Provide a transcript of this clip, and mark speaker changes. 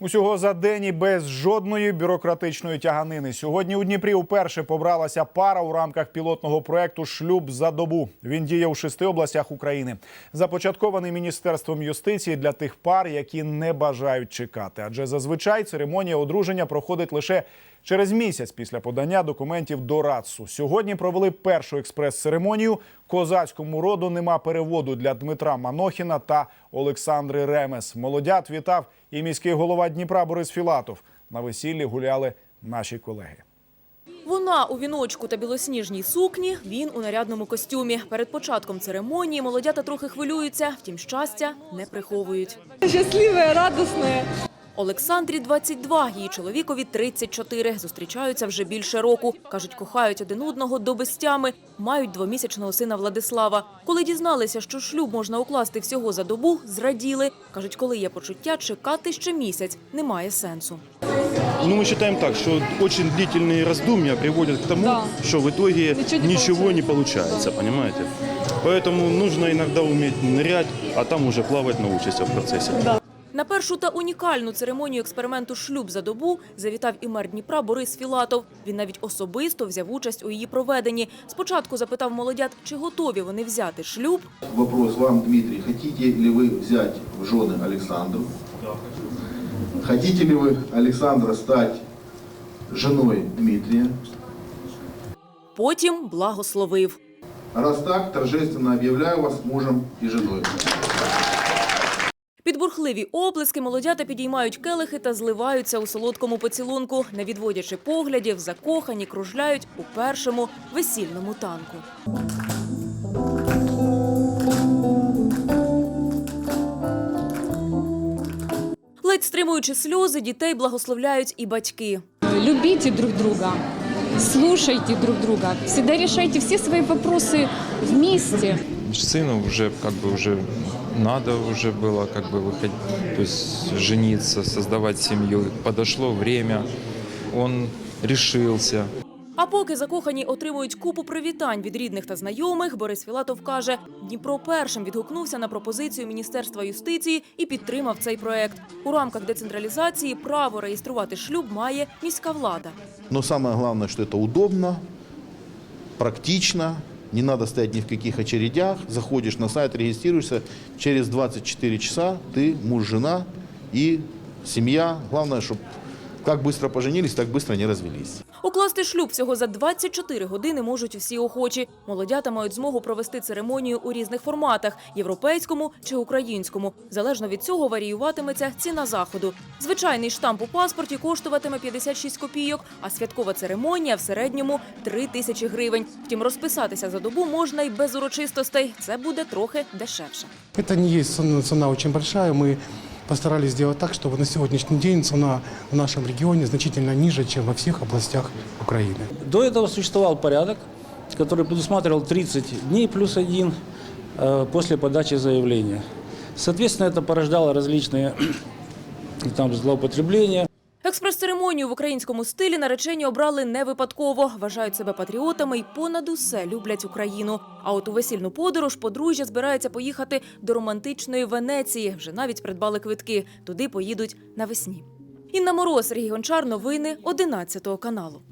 Speaker 1: Усього за день і без жодної бюрократичної тяганини. Сьогодні у Дніпрі вперше побралася пара у рамках пілотного проекту Шлюб за добу. Він діє у шести областях України. Започаткований міністерством юстиції для тих пар, які не бажають чекати. Адже зазвичай церемонія одруження проходить лише через місяць після подання документів до РАЦУ. Сьогодні провели першу експрес-церемонію. Козацькому роду нема переводу для Дмитра Манохіна та Олександри Ремес. Молодят вітав і міський голова Дніпра Борис Філатов. На весіллі гуляли наші колеги.
Speaker 2: Вона у віночку та білосніжній сукні, він у нарядному костюмі. Перед початком церемонії молодята трохи хвилюються, втім щастя не приховують.
Speaker 3: Счастливая, радостная.
Speaker 2: Олександрі 22, її чоловікові 34. Зустрічаються вже більше року. Кажуть, кохають один одного до безтями. Мають двомісячного сина Владислава. Коли дізналися, що шлюб можна укласти всього за добу, зраділи. Кажуть, коли є почуття, чекати ще місяць немає сенсу.
Speaker 4: Ну, мы считаем так, что очень длительные раздумья приводят к тому,
Speaker 3: Да.
Speaker 4: что в итоге
Speaker 3: Ничего не
Speaker 4: ничего не получается, понимаете? Поэтому нужно иногда уметь нырять, а там уже плавать научишься в процессе.
Speaker 2: На першу та унікальну церемонію експерименту «Шлюб за добу» завітав і мер Дніпра Борис Філатов. Він навіть особисто взяв участь у її проведенні. Спочатку запитав молодят, чи готові вони взяти шлюб.
Speaker 5: Вопрос вам, Дмитрий. Хотите ли вы взять в жены Александру? Хотите ли вы, Александра, стать женой Дмитрия?
Speaker 2: Потім благословив.
Speaker 5: Раз так, торжественно объявляю вас мужем и женой.
Speaker 2: Бурхливі оплески молодята підіймають келихи та зливаються у солодкому поцілунку, не відводячи поглядів, закохані кружляють у першому весільному танку. Ледь стримуючи сльози, дітей благословляють і батьки.
Speaker 3: Любите друг друга, слушайте друг друга, всегда решайте все свои вопросы вместе
Speaker 6: сыну уже как бы уже надо уже было как бы выходить, то есть жениться, создавать семью. Подошло время, он решился.
Speaker 2: А поки закохані отримують купу привітань від рідних та знайомих, Борис Філатов каже, Дніпро першим відгукнувся на пропозицію Міністерства юстиції і підтримав цей проект. У рамках децентралізації право реєструвати шлюб має міська влада.
Speaker 5: Но самое главное, что это удобно, практично, не надо стоять ни в каких очередях. Заходишь на сайт, регистрируешься, через 24 часа ты муж, жена и семья. Главное, чтобы как быстро поженились, так быстро не развелись.
Speaker 2: Укласти шлюб всього за 24 години можуть всі охочі. Молодята мають змогу провести церемонію у різних форматах – європейському чи українському. Залежно від цього варіюватиметься ціна заходу. Звичайний штамп у паспорті коштуватиме 56 копійок, а святкова церемонія в середньому – 3 тисячі гривень. Втім, розписатися за добу можна й без урочистостей. Це буде трохи дешевше.
Speaker 7: Это не есть цена, цена очень большая. Постарались сделать так, чтобы на сегодняшний день цена в нашем регионе значительно ниже, чем во всех областях Украины.
Speaker 8: До этого существовал порядок, который предусматривал 30 дней плюс один э, после подачи заявления. Соответственно, это порождало различные там, злоупотребления.
Speaker 2: Експрес-церемонію в українському стилі наречені обрали не випадково. Вважають себе патріотами і понад усе люблять Україну. А от у весільну подорож подружжя збирається поїхати до романтичної Венеції. Вже навіть придбали квитки. Туди поїдуть навесні. Інна Мороз, Сергій Гончар. Новини 11 каналу.